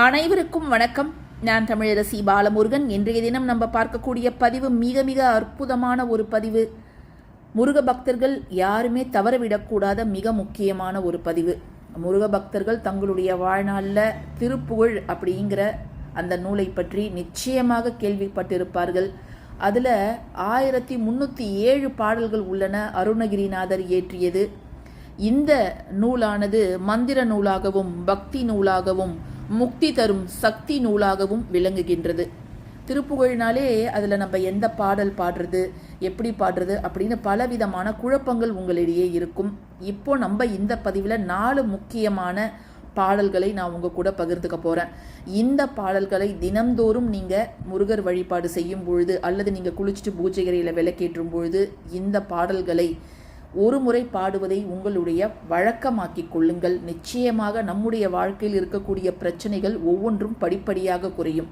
அனைவருக்கும் வணக்கம். நான் தமிழரசி பாலமுருகன். இன்றைய தினம் நம்ம பார்க்கக்கூடிய பதிவு மிக மிக அற்புதமான ஒரு பதிவு. முருக பக்தர்கள் யாருமே தவறவிடக்கூடாத மிக முக்கியமான ஒரு பதிவு. முருக பக்தர்கள் தங்களுடைய வாழ்நாளில் திருப்புகழ் அப்படிங்கிற அந்த நூலை பற்றி நிச்சயமாக கேள்விப்பட்டிருப்பார்கள். அதில் ஆயிரத்தி முந்நூற்றி ஏழு பாடல்கள் உள்ளன அருணகிரிநாதர் இயற்றியது. இந்த நூலானது மந்திர நூலாகவும் பக்தி நூலாகவும் முக்தி தரும் சக்தி நூலாகவும் விளங்குகின்றது. திருப்புகழ்னாலே அதில் நம்ம எந்த பாடல் பாடுறது எப்படி பாடுறது அப்படின்னு பலவிதமான குழப்பங்கள் உங்களிடையே இருக்கும். இப்போ நம்ம இந்த பதிவில் நாலு முக்கியமான பாடல்களை நான் உங்கள் கூட பகிர்ந்துக்க போகிறேன் இந்த பாடல்களை தினம்தோறும் நீங்கள் முருகர் வழிபாடு செய்யும் பொழுது அல்லது நீங்கள் குளிச்சுட்டு பூஜைகரையில் விளக்கேற்றும் பொழுது இந்த பாடல்களை ஒரு முறை பாடுவதை உங்களுடைய வழக்கமாக்கிக் கொள்ளுங்கள். நிச்சயமாக நம்முடைய வாழ்க்கையில் இருக்கக்கூடிய பிரச்சனைகள் ஒவ்வொன்றும் படிப்படியாக குறையும்.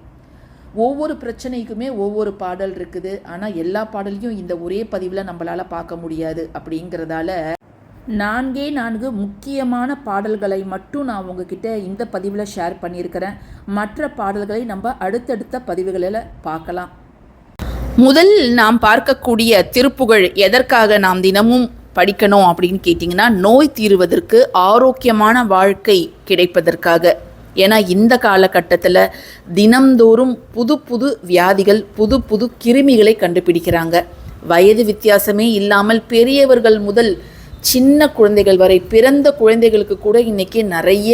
ஒவ்வொரு பிரச்சனைக்குமே ஒவ்வொரு பாடல் இருக்குது. ஆனால் எல்லா பாடலையும் இந்த ஒரே பதிவில் நம்மளால் பார்க்க முடியாது அப்படிங்கிறதால நான்கே நான்கு முக்கியமான பாடல்களை மட்டும் நான் உங்ககிட்ட இந்த பதிவில் ஷேர் பண்ணியிருக்கிறேன். மற்ற பாடல்களை நம்ம அடுத்தடுத்த பதிவுகளில் பார்க்கலாம். முதல் நாம் பார்க்கக்கூடிய திருப்புகழ் எதற்காக நாம் தினமும் படிக்கணும் அப்படின்னு கேட்டிங்கன்னா நோய் தீருவதற்கு ஆரோக்கியமான வாழ்க்கை கிடைப்பதற்காக. ஏன்னா இந்த காலகட்டத்தில் தினம்தோறும் புது புது வியாதிகள் புது புது கிருமிகளை கண்டுபிடிக்கிறாங்க. வயது வித்தியாசமே இல்லாமல் பெரியவர்கள் முதல் சின்ன குழந்தைகள் வரை பிறந்த குழந்தைகளுக்கு கூட இன்றைக்கி நிறைய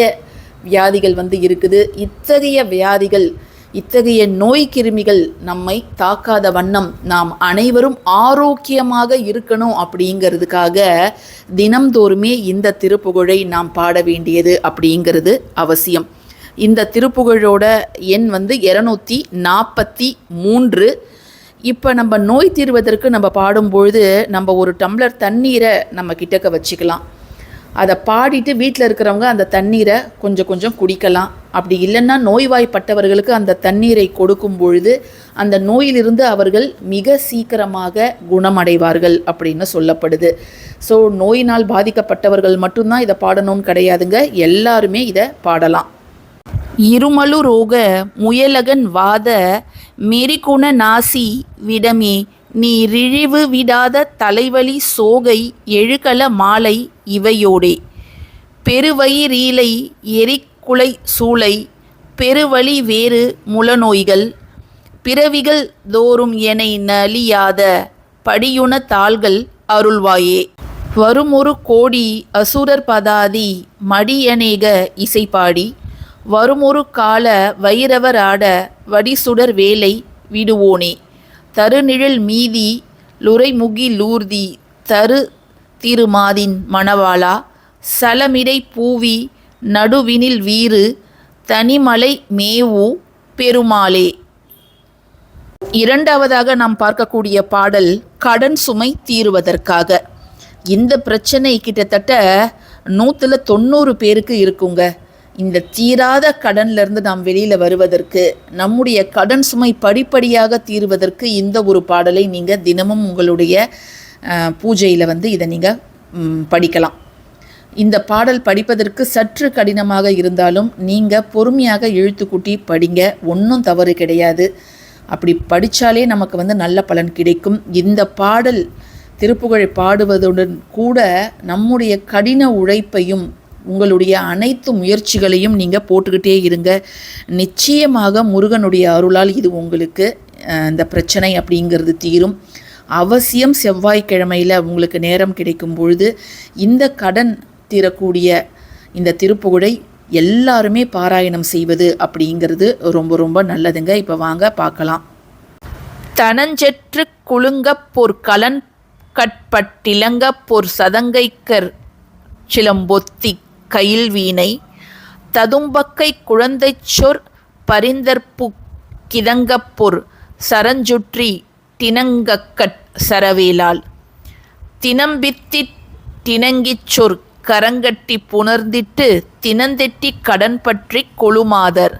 வியாதிகள் வந்து இருக்குது. இத்தகைய வியாதிகள் இத்தகைய நோய் கிருமிகள் நம்மை தாக்காத வண்ணம் நாம் அனைவரும் ஆரோக்கியமாக இருக்கணும் அப்படிங்கிறதுக்காக தினம்தோறுமே இந்த திருப்புகழை நாம் பாட வேண்டியது அப்படிங்கிறது அவசியம். இந்த திருப்புகழோட எண் வந்து இரநூத்தி நாற்பத்தி மூன்று. இப்போ நம்ம நோய் தீர்வதற்கு நம்ம பாடும்பொழுது நம்ம ஒரு டம்ளர் தண்ணீரை நம்ம கிட்டக்க வச்சுக்கலாம். அதை பாடிட்டு வீட்டில் இருக்கிறவங்க அந்த தண்ணீரை கொஞ்சம் கொஞ்சம் குடிக்கலாம். அப்படி இல்லைன்னா நோய்வாய்ப்பட்டவர்களுக்கு அந்த தண்ணீரை கொடுக்கும் பொழுது அந்த நோயிலிருந்து அவர்கள் மிக சீக்கிரமாக குணமடைவார்கள் அப்படின்னு சொல்லப்படுது. ஸோ நோயினால் பாதிக்கப்பட்டவர்கள் மட்டும்தான் இதை பாடணும்னு கிடையாதுங்க. எல்லாருமே இதை பாடலாம். இருமலு ரோக முயலகன் வாத மெரிகுண நாசி விடமே நீரிழிவு விடாத தலைவலி சோகை எழுகல மாலை இவையோடே. பெருவயிரீலை எரிக்குலை சூளை பெருவழி வேறு முலநோய்கள் பிறவிகள் தோறும் எனை நலியாத படியுண தாள்கள் அருள்வாயே. வருமொரு கோடி அசுரர் பதாதி மடியநேக இசைப்பாடி வருமொரு கால வைரவராட வடிசுடர் வேலை விடுவோனே. தருநிழல் மீதி லுரைமுகி லூர்தி தரு திருமாதின் மணவாளா சலமிடை பூவி நடுவினில் வீறு தனிமலை மேவு பெருமாளே. இரண்டாவதாக நாம் பார்க்கக்கூடிய பாடல் கடன் சுமை தீருவதற்காக. இந்த பிரச்சனை கிட்டத்தட்ட நூற்றில் தொண்ணூறு பேருக்கு இருக்குங்க. இந்த தீராத கடன்லேருந்து நாம் வெளியில் வருவதற்கு நம்முடைய கடன் சுமை படிப்படியாக தீருவதற்கு இந்த ஒரு பாடலை நீங்கள் தினமும் உங்களுடைய பூஜையில் வந்து இதை நீங்கள் படிக்கலாம். இந்த பாடல் படிப்பதற்கு சற்று கடினமாக இருந்தாலும் நீங்கள் பொறுமையாக இழுத்து படிங்க. ஒன்றும் தவறு கிடையாது. அப்படி படித்தாலே நமக்கு வந்து நல்ல பலன் கிடைக்கும். இந்த பாடல் திருப்புகழை பாடுவதுடன் கூட நம்முடைய கடின உழைப்பையும் உங்களுடைய அனைத்து முயற்சிகளையும் நீங்கள் போட்டுக்கிட்டே இருங்க. நிச்சயமாக முருகனுடைய அருளால் இது உங்களுக்கு இந்த பிரச்சனை அப்படிங்கிறது தீரும். அவசியம் செவ்வாய்க்கிழமையில் உங்களுக்கு நேரம் கிடைக்கும் பொழுது இந்த கடன் தீரக்கூடிய இந்த திருப்புகழை எல்லாருமே பாராயணம் செய்வது அப்படிங்கிறது ரொம்ப ரொம்ப நல்லதுங்க. இப்போ வாங்க பார்க்கலாம். தனஞ்செற்று குலுங்கப் போர் கலன் கட்பட்டிலங்கப் போர் சதங்கைக்கர் சிலம்பொத்தி கையில் வீணை. ததும்பக்கை குழந்தைச் சொற் பரிந்தற்பு கிதங்கப்பொர் சரஞ்சுற்றி தினங்கக்கட் சரவேலால் தினம்பித்தி தினங்கிச் சொற் கரங்கட்டி புணர்ந்திட்டு தினந்தெட்டி கடன் பற்றி கொழுமாதர்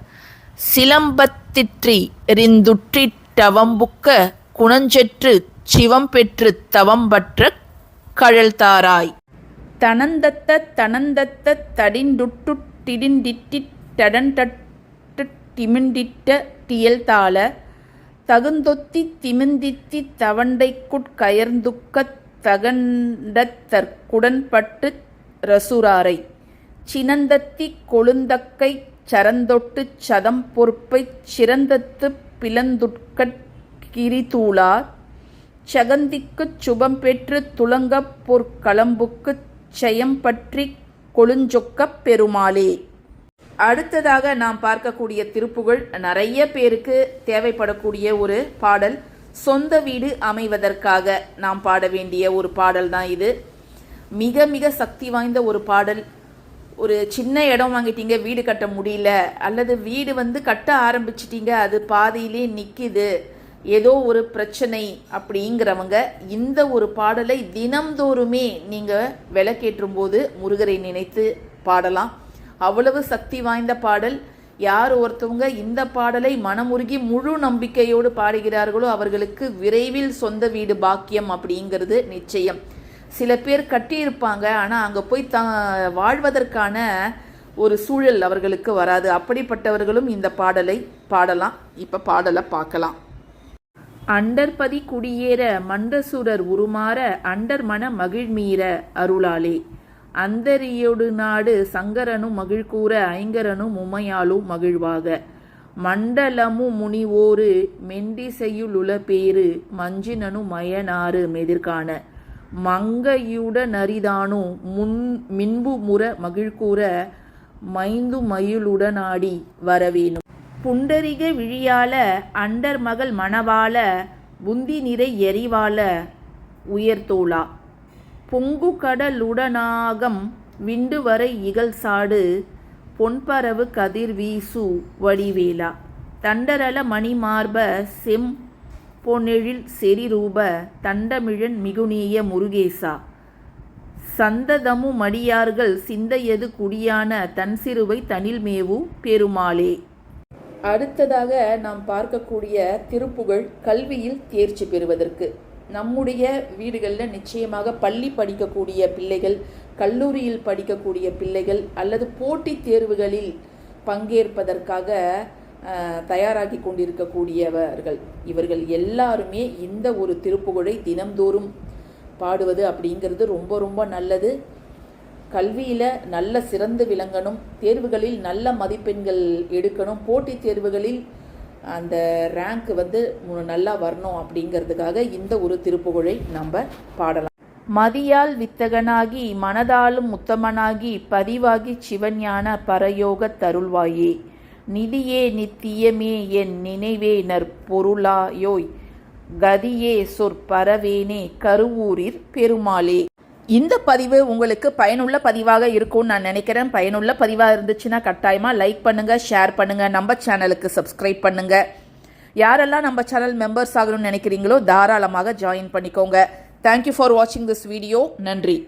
சிலம்பத்திற்றி ரிந்துற்றிட் டவம்புக்க குணஞ்செற்று சிவம் பெற்று தவம்பற்ற கழல்தாராய். தனந்தத்த தனந்தத்த தடிண்டுட்டு டிடிண்டிட்டி டடன்டட்டு டிமிண்டிட்ட டியல்தாள தகுந்தொத்தி திமிந்தித்தி தவண்டைக்குட் கயர்ந்துக்கத் ரசுராரை சினந்தத்தி கொழுந்தக்கை சரந்தொட்டுச் சதம் பொறுப்பைச் சிறந்தத்து பிளந்துட்கட் கிரிதூளார் சகந்திக்குச் சுபம்பெற்று துலங்கப் பொற்களம்புக்குச் செயம்பற்றிக் கொழுஞ்சொக்கப் பெருமாளே. அடுத்ததாக நாம் பார்க்கக்கூடிய திருப்புகழ் நிறைய பேருக்கு தேவைப்படக்கூடிய ஒரு பாடல். சொந்த வீடு அமைவதற்காக நாம் பாட வேண்டிய ஒரு பாடல் தான் இது. மிக மிக சக்தி வாய்ந்த ஒரு பாடல். ஒரு சின்ன இடம் வாங்கிட்டீங்க வீடு கட்ட முடியல. அல்லது வீடு வந்து கட்ட ஆரம்பிச்சிட்டீங்க அது பாதியிலே நிற்கிது ஏதோ ஒரு பிரச்சனை அப்படிங்கிறவங்க இந்த ஒரு பாடலை தினம்தோறுமே நீங்கள் விளக்கேற்றும் போது முருகரை நினைத்து பாடலாம். அவ்வளவு சக்தி வாய்ந்த பாடல். யார் ஒருத்தவங்க இந்த பாடலை மனமுருகி முழு நம்பிக்கையோடு பாடுகிறார்களோ அவர்களுக்கு விரைவில் சொந்த வீடு பாக்கியம் அப்படிங்கிறது நிச்சயம். சில பேர் கட்டியிருப்பாங்க. ஆனால் அங்கே போய் த வாழ்வதற்கான ஒரு சூழல் அவர்களுக்கு வராது. அப்படிப்பட்டவர்களும் இந்த பாடலை பாடலாம். இப்போ பாடலை பார்க்கலாம். அண்டர்பதி குடியேற மண்டசுரர் உருமாற அண்டர் மன மகிழ்மீற அருளாலே. அந்தரியொடு நாடு சங்கரனும் மகிழ்கூற ஐங்கரனும் உமையாலும் மகிழ்வாக. மண்டலமு முனிவோரு மெண்டிசையுளுல பேரு மஞ்சினனு மயனாறு மெதிர்காண. மங்கையுட நரிதானு முன் மின்பு முற மகிழ்கூற மைந்து மயிலுடனாடி வரவேணும் புண்டரிக விழியால அண்டர் மகள் மணவாள புந்தி நிறை எரிவாள உயர்த்தோளா பொங்கு கடலுடனாகம் விண்டு வரை இகழ் சாடு பொன்பரவு கதிர் வீசு வடிவேலா. தண்டரல மணிமார்ப செம் பொன்னெழில் செரிரூப தண்டமிழன் மிகுநீய முருகேசா. சந்ததமு மடியார்கள் சிந்தையது குடியான தன் சிறுவை தனில்மேவு பெருமாளே. அடுத்ததாக நாம் பார்க்கக்கூடிய திருப்புகழ் கல்வியில் தேர்ச்சி பெறுவதற்கு. நம்முடைய வீடுகளில் நிச்சயமாக பள்ளி படிக்கக்கூடிய பிள்ளைகள் கல்லூரியில் படிக்கக்கூடிய பிள்ளைகள் அல்லது போட்டித் தேர்வுகளில் பங்கேற்பதற்காக தயாராகி கொண்டிருக்கக்கூடியவர்கள். இவர்கள் எல்லாருமே இந்த ஒரு திருப்புகழை தினம்தோறும் பாடுவது அப்படிங்கிறது ரொம்ப ரொம்ப நல்லது. கல்வியில் நல்ல சிறந்து விளங்கணும் தேர்வுகளில் நல்ல மதிப்பெண்கள் எடுக்கணும் போட்டித் தேர்வுகளில் அந்த ரேங்க் வந்து நல்லா வரணும் அப்படிங்கிறதுக்காக இந்த ஒரு திருப்புகழை நம்ம பாடலாம். மதியால் வித்தகனாகி மனதாலும் உத்தமனாகி பதிவாகி சிவஞான பரயோக தருள்வாயே. நிதியே நித்தியமே என் நினைவே நற்பொருளாயோய். கதியே சொற்பரவேனே கருவூரிற் பெருமாளே. இந்த பதிவு உங்களுக்கு பயனுள்ள பதிவாக இருக்கும்னு நான் நினைக்கிறேன். பயனுள்ள பதிவாக இருந்துச்சுன்னா கட்டாயமாக லைக் பண்ணுங்கள் ஷேர் பண்ணுங்கள் நம்ம சேனலுக்கு சப்ஸ்கிரைப் பண்ணுங்கள் யாரெல்லாம் நம்ம சேனல் மெம்பர்ஸ் ஆகணும்னு நினைக்கிறீங்களோ தாராளமாக ஜாயின் பண்ணிக்கோங்க. தேங்க்யூ ஃபார் வாட்சிங் திஸ் வீடியோ நன்றி.